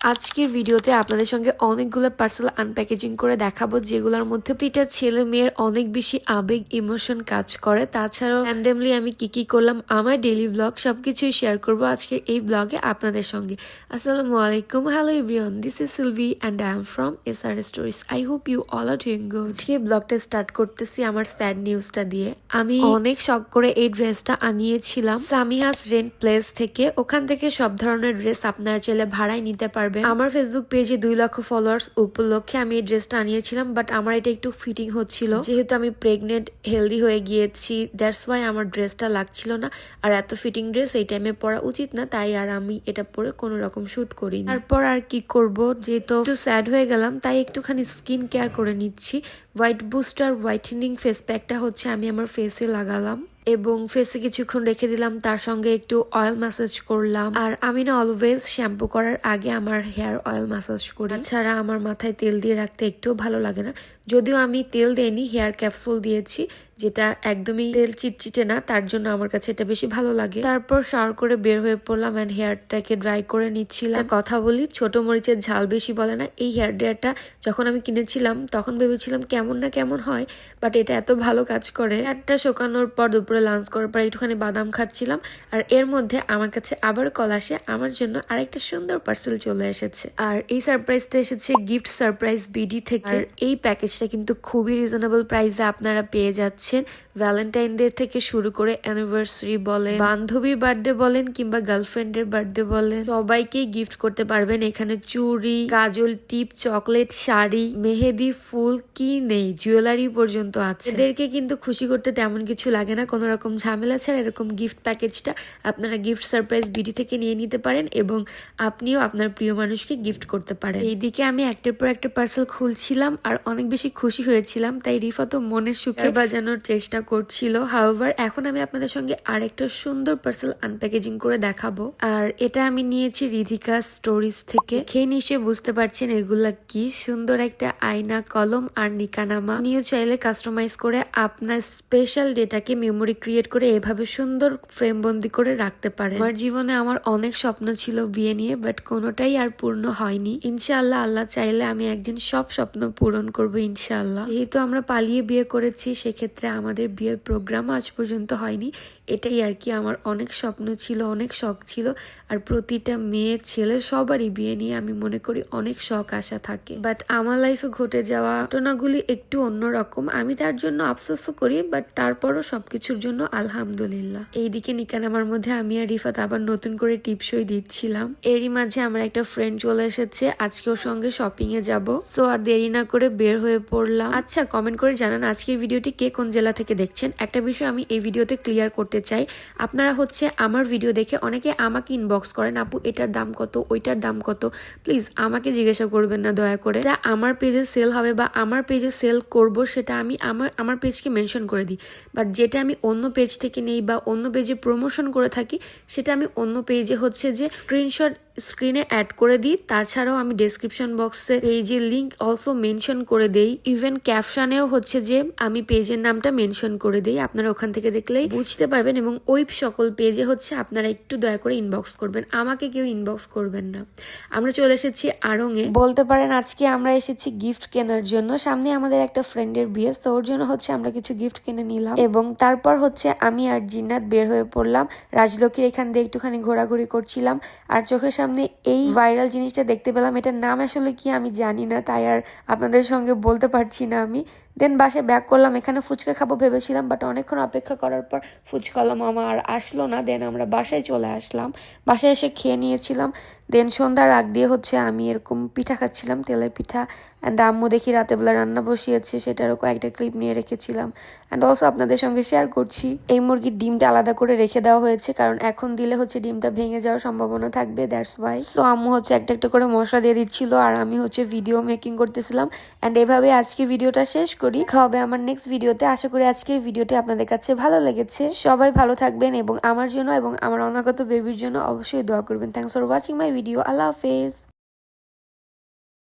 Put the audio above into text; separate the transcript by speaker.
Speaker 1: আজকের ভিডিওতে আপনাদের সঙ্গে অনেকগুলো পার্সেল আনপ্যাকেজিং করে দেখাবো, যেগুলোর মধ্যে প্রতিটা ছেলে মেয়ের অনেক বেশি আবেগ ইমোশন কাজ করে। তাছাড়াও র্যান্ডামলি আমি কি কি করলাম, আমার ডেলি ব্লগ সবকিছুই শেয়ার করব আজকের এই ব্লগে আপনাদের সঙ্গে। আসসালামু আলাইকুম hello everyone this is Silvi and I am from S R stories I hope you all are doing good আজকে ব্লগটা স্টার্ট করতেছি আমার স্যাড নিউজটা দিয়ে। আমি অনেক শখ করে এই ড্রেসটা আনিয়েছিলাম। সামিহাস রেন্ট প্লেস থেকে, ওখান থেকে সব ধরনের ড্রেস আপনারা চাইলে ভাড়ায় নিতে পারবেন। আমার ফেসবুক পেজে দুই লক্ষ ফলোয়ার্স উপলক্ষে আমি এই ড্রেসটা আনিয়েছিলাম বাট আমার এটা একটু ফিটিং হচ্ছিল। যেহেতু আমি প্রেগনেন্ট হেলদি হয়ে গিয়েছি দ্যাটস ওয়াই আমার ড্রেসটা লাগছিল না। আর এত ফিটিং ড্রেস এই টাইমে পরা উচিত না, তাই আর আমি এটা পরে কোনো রকম শুট করি তারপর আর কি করব, যেহেতু একটু স্যাড হয়ে গেলাম, তাই একটুখানি স্কিন কেয়ার করে নিচ্ছি। হোয়াইট বুস্টার হোয়াইটেনিং ফেস প্যাকটা হচ্ছে আমি আমার ফেসে লাগালাম। এবং ফেসে কিছুক্ষণ রেখে দিলাম। তার সঙ্গে একটু অয়েল ম্যাসাজ করলাম। আর আমি না অলওয়েজ শ্যাম্পু করার আগে আমার হেয়ার অয়েল ম্যাসাজ করি। ছাড়া আমার মাথায় তেল দিয়ে রাখতে একটুও ভালো লাগে না। যদিও আমি তেল দিইনি হেয়ার ক্যাপসুল দিয়েছি। যেটা একদমই তেল চিটচিটে না তার জন্য আমার কাছে এটা বেশি ভালো লাগে। তারপর শাওয়ার করে বের হয়ে পড়লাম অ্যান্ড হেয়ারটাকে ড্রাই করে নিচ্ছিলাম। কথা বলি ছোট মরিচের ঝাল বেশি বলে না এই হেয়ার ড্রায়ারটা যখন আমি কিনেছিলাম তখন ভেবেছিলাম কেমন না কেমন হয় বাট এটা এত ভালো কাজ করে। হেয়ারটা শুকানোর পর দুপুরে লাঞ্চ করার পর একটুখানি বাদাম খাচ্ছিলাম আর এর মধ্যে আমার কাছে আবার কল আসে আমার জন্য আরেকটা সুন্দর পার্সেল চলে এসেছে। আর এই সারপ্রাইজটা এসেছে গিফট সারপ্রাইজ বিডি থেকে। এই প্যাকেজটা কিন্তু খুবই রিজনেবল প্রাইসে আপনারা পেয়ে যাচ্ছেন। ভ্যালেন্টাইন ডে থেকে শুরু করে অ্যানিভার্সারি বলেন, বান্ধবীর বার্থডে বলেন কিংবা গার্লফ্রেন্ডের বার্থডে বলেন, সবাইকেই গিফট করতে পারবেন। এখানে চুড়ি, কাজল টিপ চকলেট শাড়ি, মেহেদি, ফুল, কি নেই জুয়েলারি পর্যন্ত আছে। এদেরকে কিন্তু খুশি করতে তেমন কিছু লাগে না। কোনো রকম ঝামেলা ছাড়া এরকম গিফট প্যাকেজটা আপনারা গিফট সারপ্রাইজ বিডি থেকে নিয়ে নিতে পারেন এবং আপনিও আপনার প্রিয় মানুষকে গিফট করতে পারেন। এইদিকে আমি একটার পর একটা পার্সেল খুলছিলাম আর অনেক বেশি খুশি হয়েছিলাম, তাই রিফা তো মনের সুখে বাজানোর চেষ্টা করছিল। হাওভার এখন আমি আপনাদের সঙ্গে আরেকটা সুন্দর পার্সেল আনপ্যাকেজিং করে দেখাবো। আর এটা আমি নিয়েছি রিধিকা স্টোরিজ থেকে। খেয়ে নিশ্চয়ই বুঝতে পারছেন এগুলা কি সুন্দর একটা আয়না, কলম আর নিকানামা। নিয়ে চাইলে কাস্টমাইজ করে আপনার স্পেশাল ডেটাকে মেমোরি ক্রিয়েট করে এভাবে সুন্দর ফ্রেম বন্দি করে রাখতে পারে আমার জীবনে আমার অনেক স্বপ্ন ছিল বিয়ে নিয়ে বাট কোনোটাই আর পূর্ণ হয়নি। ইনশাআল্লাহ, আল্লাহ চাইলে আমি একদিন সব স্বপ্ন পূরণ করব ইনশাআল্লাহ। যেহেতু আমরা পালিয়ে বিয়ে করেছি, সেক্ষেত্রে আমাদের বিয়ের প্রোগ্রাম আজ পর্যন্ত হয়নি, এটাই আর কি আমার অনেক স্বপ্ন ছিল, অনেক শখ ছিল। আর প্রতিটা মেয়ে, ছেলে সবারই বিয়ে নিয়ে আমি মনে করি অনেক শখ, আশা থাকে। বাট আমার লাইফে ঘটে যাওয়া ঘটনাগুলি একটু অন্যরকম আমি তার জন্য আফসোসও করি বাট তারপরও সবকিছুর জন্য আলহামদুলিল্লাহ। এইদিকে নিকান আমার মধ্যে আমি আর রিফাত আবার নতুন করে টিপসই দিচ্ছিলাম। এরই মাঝে আমার একটা ফ্রেন্ড চলে এসেছে, আজকে ওর সঙ্গে শপিং এ যাব। সো আর দেরি না করে বের হয়ে পড়লাম। আচ্ছা কমেন্ট করে জানান আজকের ভিডিওটি কে কোন জেলা থেকে দেখছেন, একটা বিষয় আমি এই ভিডিওতে ক্লিয়ার করতে চাই। আপনারা হচ্ছে আমার ভিডিও দেখে অনেকে আমাকে ইনবক্স করেন, আপু, এটার দাম কত? ওইটার দাম কত? প্লিজ আমাকে জিজ্ঞাসা করবেন না, দয়া করে। যা আমার পেজে সেল হবে বা আমার পেজে সেল করব, সেটা আমি আমার আমার পেজকে মেনশন করে দিই। বাট যেটা আমি অন্য পেজ থেকে নেই বা অন্য পেজে প্রমোশন করে থাকি, সেটা আমি অন্য পেজে হচ্ছে যে স্ক্রিনশট স্ক্রিনে অ্যাড করে দিই। তাছাড়াও আমি ডেসক্রিপশন বক্সে পেজের লিঙ্ক অলসো মেনশন করে দেই। ইভেন ক্যাপশানেও হচ্ছে যে আমি পেজের নামটা মেনশন করে দেই। আপনারা ওখান থেকে দেখলেই বুঝতে পারবেন এবং ওই সকল পেজে হচ্ছে আপনারা একটু দয়া করে ইনবক্স করবেন। আমাকে কেউ ইনবক্স করবেন না। আমরা চলে এসেছি আড়ংয়ে বলতে পারেন আজকে আমরা এসেছি গিফট কেনার জন্য। সামনে আমাদের একটা ফ্রেন্ডের বিয়ে তো ওর জন্য হচ্ছে আমরা কিছু গিফট কিনে নিলাম। এবং তারপর হচ্ছে আমি আর জিন্নাত বের হয়ে পড়লাম। রাজলক্ষ্মীর এখান দিয়ে একটুখানি ঘোরাঘুরি করছিলাম। আর চোখের সামনে এই ভাইরাল জিনিসটা দেখতে পেলাম। এটার নাম আসলে কি আমি জানি না, তাই আর আপনাদের সঙ্গে বলতে পারছি না আমি। দেন বাসে ব্যাক করলাম। এখানে ফুচকা খাব ভেবেছিলাম বাট অনেকক্ষণ অপেক্ষা করার পর ফুচকালা আমার আসলো না। দেন আমরা বাসায় চলে আসলাম। বাসায় এসে খেয়ে নিয়েছিলাম। দেন সন্ধ্যার আগ দিয়ে হচ্ছে আমি এরকম পিঠা খাচ্ছিলাম, তেলের পিঠা অ্যান্ড আম্মু দেখি রাতেবেলা রান্না বসিয়েছে, সেটারও কয়েকটা ক্লিপ নিয়ে রেখেছিলাম। অ্যান্ড অলসো আপনাদের সঙ্গে শেয়ার করছি, এই মুরগির ডিমটা আলাদা করে রেখে দেওয়া হয়েছে, কারণ এখন দিলে হচ্ছে ডিমটা ভেঙে যাওয়ার সম্ভাবনা থাকবে দ্যাটস ওয়াই সো আম্মু হচ্ছে একটা একটা করে মশলা দিয়ে দিচ্ছিল, আর আমি হচ্ছে ভিডিও মেকিং করতেছিলাম। অ্যান্ড এভাবে আজকে ভিডিওটা শেষ করি। খাওয়াবে আমার নেক্সট ভিডিওতে আশা করি আজকের ভিডিওটি আপনাদের কাছে ভালো লেগেছে। সবাই ভালো থাকবেন এবং আমার জন্য এবং আমার অনাগত বেবির জন্য অবশ্যই দোয়া করবেন। Thanks for watching my video আল্লাহ হাফেজ